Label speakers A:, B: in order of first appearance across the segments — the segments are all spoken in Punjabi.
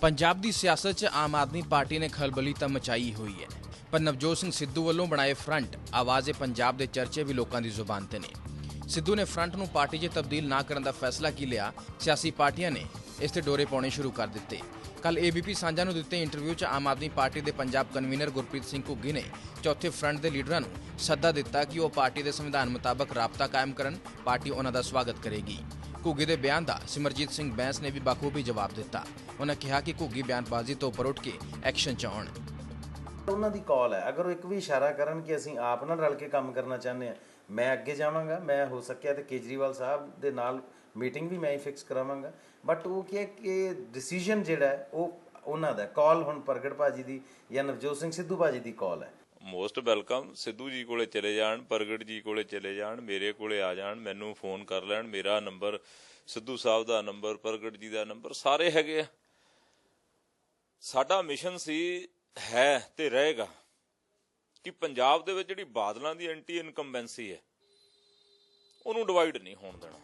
A: ਪੰਜਾਬ ਦੀ ਸਿਆਸਤ 'ਚ ਆਮ ਆਦਮੀ ਪਾਰਟੀ ਨੇ ਖਲਬਲੀ ਤਾਂ ਮਚਾਈ ਹੋਈ ਹੈ, ਪਰ ਨਵਜੋਤ ਸਿੰਘ ਸਿੱਧੂ ਵੱਲੋਂ ਬਣਾਏ ਫਰੰਟ ਆਵਾਜ਼ੇ ਪੰਜਾਬ ਦੇ ਚਰਚੇ ਵੀ ਲੋਕਾਂ ਦੀ ਜ਼ੁਬਾਨ ਤੇ ਨੇ। ਸਿੱਧੂ ਨੇ ਫਰੰਟ ਨੂੰ ਪਾਰਟੀ 'ਚ ਤਬਦੀਲ ਨਾ ਕਰਨ ਦਾ ਫੈਸਲਾ ਕੀ ਲਿਆ? ਸਿਆਸੀ ਪਾਰਟੀਆਂ ਨੇ ਇਸ ਤੇ ਡੋਰੇ ਪਾਉਣੇ ਸ਼ੁਰੂ ਕਰ ਦਿੱਤੇ। ਕੱਲ ਏਬੀਪੀ ਸਾਂਝਾ ਨੂੰ ਦਿੱਤੇ ਇੰਟਰਵਿਊ 'ਚ ਆਮ ਆਦਮੀ ਪਾਰਟੀ ਦੇ ਪੰਜਾਬ ਕਨਵੀਨਰ ਗੁਰਪ੍ਰੀਤ ਸਿੰਘ ਘੁੱਗੀ ਨੇ ਚੌਥੇ ਫਰੰਟ ਦੇ ਲੀਡਰਾਂ ਨੂੰ ਸੱਦਾ ਦਿੱਤਾ ਕਿ ਉਹ ਪਾਰਟੀ ਦੇ ਸੰਵਿਧਾਨ ਮੁਤਾਬਕ ਰਾਬਤਾ ਕਾਇਮ ਕਰਨ, ਪਾਰਟੀ ਉਹਨਾਂ ਦਾ ਸਵਾਗਤ ਕਰੇਗੀ। ਘੁੱਗੀ ਦੇ ਬਿਆਨ ਦਾ ਸਿਮਰਜੀਤ ਸਿੰਘ ਬੈਂਸ ਨੇ ਵੀ ਬਖੂਬੀ ਜਵਾਬ ਦਿੱਤਾ। ਉਹਨਾਂ ਕਿਹਾ ਕਿ ਘੁੱਗੀ ਬਿਆਨਬਾਜ਼ੀ ਤੋਂ ਉੱਪਰ ਉੱਠ ਕੇ ਐਕਸ਼ਨ 'ਚ ਆਉਣ
B: ਉਹਨਾਂ ਦੀ ਕਾਲ ਹੈ। ਅਗਰ ਉਹ ਇੱਕ ਵੀ ਇਸ਼ਾਰਾ ਕਰਨ ਕਿ ਅਸੀਂ ਆਪ ਨਾਲ ਰਲ ਕੇ ਕੰਮ ਕਰਨਾ ਚਾਹੁੰਦੇ ਆ ਮੈਂ ਅੱਗੇ ਜਾਵਾਂਗਾ, ਮੈਂ ਹੋ ਸਕਿਆ ਤੇ ਕੇਜਰੀਵਾਲ ਸਾਹਿਬ ਦੇ ਨਾਲ ਮੀਟਿੰਗ ਵੀ ਮੈਂ ਹੀ ਫਿਕਸ ਕਰਾਵਾਂਗਾ। ਬਟ ਉਹ ਕੀ ਹੈ ਕਿ ਡਿਸੀਜਨ ਜਿਹੜਾ ਉਹ ਉਹਨਾਂ ਦਾ ਕਾਲ ਹੁਣ ਪ੍ਰਗਟ ਭਾਜੀ ਦੀ ਜਾਂ ਨਵਜੋਤ ਸਿੰਘ ਸਿੱਧੂ ਭਾਜੀ ਦੀ ਕਾਲ ਹੈ।
C: Most welcome. ਸਿੱਧੂ ਜੀ ਕੋਲੇ ਚਲੇ ਜਾਣ, ਪ੍ਰਗਟ ਜੀ ਕੋਲੇ ਚਲੇ ਜਾਣ, ਮੇਰੇ ਕੋਲੇ ਆ ਜਾਣ, ਮੈਨੂੰ ਫੋਨ ਕਰ ਲੈਣ। ਮੇਰਾ ਨੰਬਰ, ਸਿੱਧੂ ਸਾਹਿਬ ਦਾ ਨੰਬਰ, ਪ੍ਰਗਟ ਜੀ ਦਾ ਨੰਬਰ, ਸਾਰੇ ਹੈਗੇ ਆ। ਸਾਡਾ ਮਿਸ਼ਨ ਸੀ, ਹੈ ਤੇ ਰਹੇਗਾ ਕਿ ਪੰਜਾਬ ਦੇ ਵਿੱਚ ਜਿਹੜੀ ਬਾਦਲਾਂ ਦੀ ਐਂਟੀ ਇਨਕੰਬੈਂਸੀ ਹੈ, ਉਹਨੂੰ ਡਿਵਾਈਡ ਨਹੀਂ ਹੋਣ ਦੇਣਾ।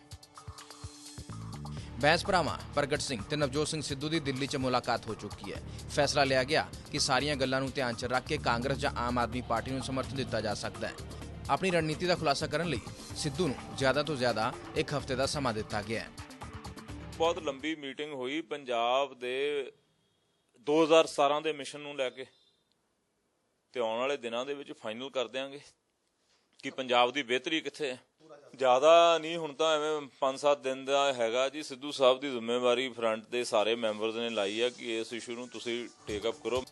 A: ਬੈਂਸ ਭਰਾਵਾਂ, ਪ੍ਰਗਟ ਸਿੰਘ ਤੇ ਨਵਜੋਤ ਸਿੰਘ ਸਿੱਧੂ ਦੀ ਦਿੱਲੀ 'ਚ ਮੁਲਾਕਾਤ ਹੋ ਚੁੱਕੀ ਹੈ। ਫੈਸਲਾ ਲਿਆ ਗਿਆ ਕਿ ਸਾਰੀਆਂ ਗੱਲਾਂ ਨੂੰ ਧਿਆਨ 'ਚ ਰੱਖ ਕੇ ਕਾਂਗਰਸ ਜਾਂ ਆਮ ਆਦਮੀ ਪਾਰਟੀ ਨੂੰ ਸਮਰਥਨ ਦਿੱਤਾ ਜਾ ਸਕਦਾ ਹੈ। ਆਪਣੀ ਰਣਨੀਤੀ ਦਾ ਖੁਲਾਸਾ ਕਰਨ ਲਈ ਸਿੱਧੂ ਨੂੰ ਜ਼ਿਆਦਾ ਤੋਂ ਜ਼ਿਆਦਾ ਇੱਕ ਹਫ਼ਤੇ ਦਾ ਸਮਾਂ ਦਿੱਤਾ ਗਿਆ ਹੈ।
C: ਬਹੁਤ ਲੰਬੀ ਮੀਟਿੰਗ ਹੋਈ ਪੰਜਾਬ ਦੇ 2017 ਦੇ ਮਿਸ਼ਨ ਨੂੰ ਲੈ ਕੇ ਤੇ ਆਉਣ ਵਾਲੇ ਦਿਨਾਂ ਦੇ ਵਿੱਚ ਫਾਈਨਲ ਕਰ ਦਿਆਂਗੇ ਕਿ ਪੰਜਾਬ ਦੀ ਬਿਹਤਰੀ ਕਿੱਥੇ ਹੈ। ਜ਼ਿਆਦਾ ਨਹੀਂ, ਹੁਣ ਤਾਂ ਐਵੇਂ 5-7 ਦਿਨ ਦਾ ਹੈਗਾ ਜੀ। ਸਿੱਧੂ ਸਾਹਿਬ ਦੀ ਜ਼ਿੰਮੇਵਾਰੀ ਫਰੰਟ ਦੇ ਸਾਰੇ ਮੈਂਬਰਸ ਨੇ ਲਾਈ ਆ ਕਿ ਇਸ ਇਸ਼ੂ ਨੂੰ ਤੁਸੀਂ ਟੇਕ ਅਪ ਕਰੋ।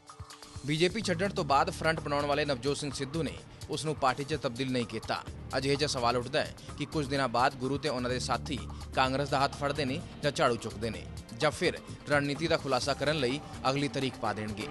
A: ਬੀਜੇਪੀ ਛੱਡਣ ਤੋਂ ਬਾਅਦ ਫਰੰਟ ਬਣਾਉਣ ਵਾਲੇ ਨਵਜੋਤ ਸਿੰਘ ਸਿੱਧੂ ਨੇ ਉਸ ਨੂੰ ਪਾਰਟੀ 'ਚ ਤਬਦੀਲ ਨਹੀਂ ਕੀਤਾ। ਅਜਿਹੇ 'ਚ ਸਵਾਲ ਉੱਠਦਾ ਹੈ ਕਿ ਕੁਝ ਦਿਨਾਂ ਬਾਅਦ ਗੁਰੂ ਤੇ ਉਹਨਾਂ ਦੇ ਸਾਥੀ ਕਾਂਗਰਸ ਦਾ ਹੱਥ ਫੜਦੇ ਨੇ ਜਾਂ ਝਾੜੂ ਚੁੱਕਦੇ ਨੇ ਜਾਂ ਫਿਰ ਰਣਨੀਤੀ ਦਾ ਖੁਲਾਸਾ ਕਰਨ ਲਈ ਅਗਲੀ ਤਰੀਕ ਪਾ ਦੇਣਗੇ।